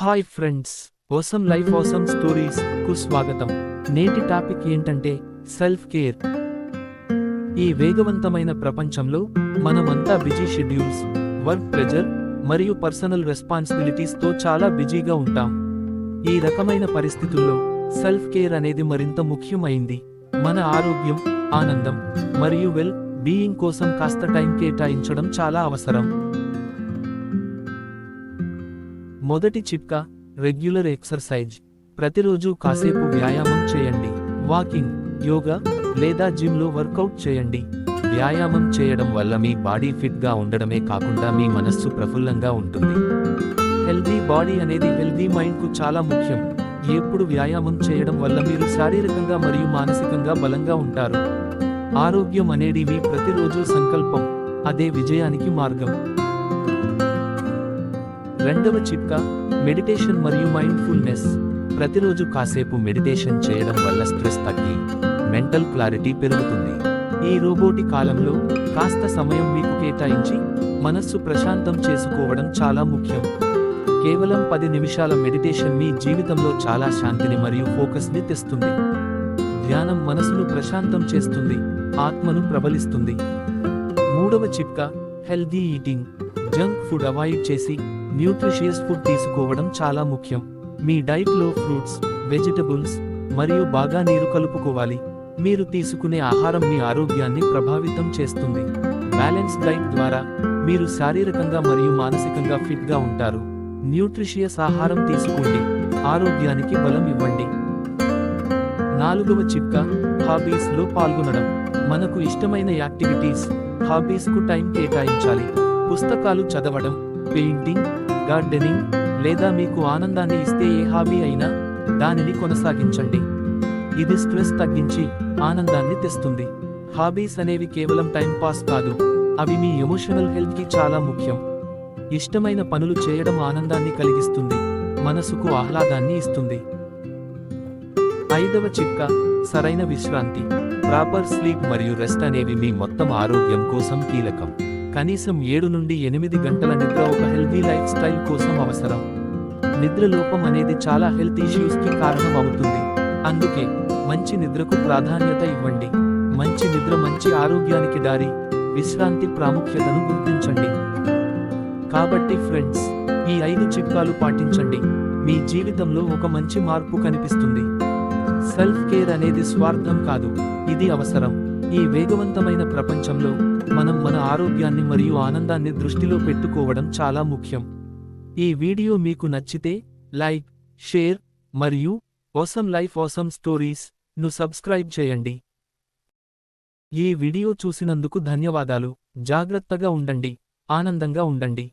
Hi friends awesome life awesome స్టోరీస్కు స్వాగతం నేటి topic ఏంటంటే సెల్ఫ్ కేర్ ఈ వేగవంతమైన ప్రపంచంలో మనమంతా బిజీ షెడ్యూల్స్ వర్క్ ప్రెజర్ మరియు పర్సనల్ రెస్పాన్సిబిలిటీస్తో చాలా బిజీగా ఉంటాం. ఈ రకమైన పరిస్థితుల్లో సెల్ఫ్ కేర్ అనేది మరింత ముఖ్యమైంది. మన ఆరోగ్యం ఆనందం మరియు వెల్ బీయింగ్ కోసం కాస్త టైం కేటాయించడం చాలా అవసరం. మొదటి చిట్కా రెగ్యులర్ ఎక్సర్సైజ్. ప్రతిరోజు కాసేపు వ్యాయామం చేయండి. వాకింగ్ యోగా లేదా జిమ్లో వర్కౌట్ చేయండి. వ్యాయామం చేయడం వల్ల మీ బాడీ ఫిట్గా ఉండడమే కాకుండా మీ మనస్సు ప్రఫుల్లంగా ఉంటుంది. హెల్దీ బాడీ అనేది హెల్దీ మైండ్కు చాలా ముఖ్యం. ఎప్పుడు వ్యాయామం చేయడం వల్ల మీరు శారీరకంగా మరియు మానసికంగా బలంగా ఉంటారు. ఆరోగ్యం అనేది మీ ప్రతిరోజు సంకల్పం. అదే విజయానికి మార్గం. రెండవ యొక్క మెడిటేషన్ మరియు మైండ్ఫుల్నెస్ ప్రతిరోజు కాసేపు మెడిటేషన్ చేయడం వల్ల స్ట్రెస్ తగ్గి మెంటల్ క్లారిటీ పెరుగుతుంది. ఈ రోబోటి కాలంలో కాస్త సమయం మీకు కేటాయించి మనస్సు ప్రశాంతం చేసుకోవడం చాలా ముఖ్యం. కేవలం పది నిమిషాల మెడిటేషన్ మీ జీవితంలో చాలా శాంతిని మరియు ఫోకస్ని తెస్తుంది. ధ్యానం మనసును ప్రశాంతం చేస్తుంది ఆత్మను ప్రబలిస్తుంది. మూడవ చిట్కా healthy eating. Junk food avoid చేసి న్యూట్రిషియస్ ఫుడ్ తీసుకోవడం చాలా ముఖ్యం. మీ డైట్లో ఫ్రూట్స్ వెజిటబుల్స్ మరియు బాగా నీరు కలుపుకోవాలి. మీరు తీసుకునే ఆహారం మీ ఆరోగ్యాన్ని ప్రభావితం చేస్తుంది. బ్యాలెన్స్ డైట్ ద్వారా మీరు శారీరకంగా మరియు మానసికంగా ఫిట్గా ఉంటారు. న్యూట్రిషియస్ ఆహారం తీసుకోండి. ఆరోగ్యానికి బలం ఇవ్వండి. నాలుగవ చిట్కా హాబీస్లో పాల్గొనడం. మనకు ఇష్టమైన యాక్టివిటీస్ హాబీస్కు టైం కేటాయించాలి. పుస్తకాలు చదవడం పెయింటింగ్ గార్డెనింగ్ లేదా మీకు ఆనందాన్ని ఇస్తే ఏ హాబీ అయినా దానిని కొనసాగించండి. ఇది స్ట్రెస్ తగ్గించి ఆనందాన్ని తెస్తుంది. హాబీస్ అనేవి కేవలం టైం పాస్ కాదు. అవి మీ ఎమోషనల్ హెల్త్కి చాలా ముఖ్యం. ఇష్టమైన పనులు చేయడం ఆనందాన్ని కలిగిస్తుంది. మనసుకు ఆహ్లాదాన్ని ఇస్తుంది. ఐదవ చిక్క సరైన విశ్రాంతి. ప్రాపర్ స్లీప్ మరియు రెస్ట్ అనేవి మీ మొత్తం ఆరోగ్యం కోసం కీలకం. కనీసం ఏడు నుండి ఎనిమిది గంటల నిద్ర ఒక హెల్తీ లైఫ్ స్టైల్ కోసం అవసరం. నిద్ర లోపం అనేది చాలా హెల్త్ ఇష్యూస్కి కారణమవుతుంది కారణం అవుతుంది. అందుకే మంచి నిద్రకు ప్రాధాన్యత ఇవ్వండి. మంచి నిద్ర మంచి ఆరోగ్యానికి దారి విశ్రాంతి ప్రాముఖ్యతను గుర్తించండి. కాబట్టి ఫ్రెండ్స్ ఈ ఐదు చిట్కాలు పాటించండి. మీ జీవితంలో ఒక మంచి మార్పు కనిపిస్తుంది. సెల్ఫ్ కేర్ అనేది స్వార్థం కాదు. ఇది అవసరం. ఈ వేగవంతమైన ప్రపంచంలో మనం మన ఆరోగ్యాన్ని మరియు ఆనందాన్ని దృష్టిలో పెట్టుకోవడం చాలా ముఖ్యం. ఈ వీడియో మీకు నచ్చితే లైక్ షేర్ మరియు ఓసమ్ లైఫ్ ఓసమ్ స్టోరీస్ను సబ్స్క్రైబ్ చేయండి. ఈ వీడియో చూసినందుకు ధన్యవాదాలు. జాగ్రత్తగా ఉండండి. ఆనందంగా ఉండండి.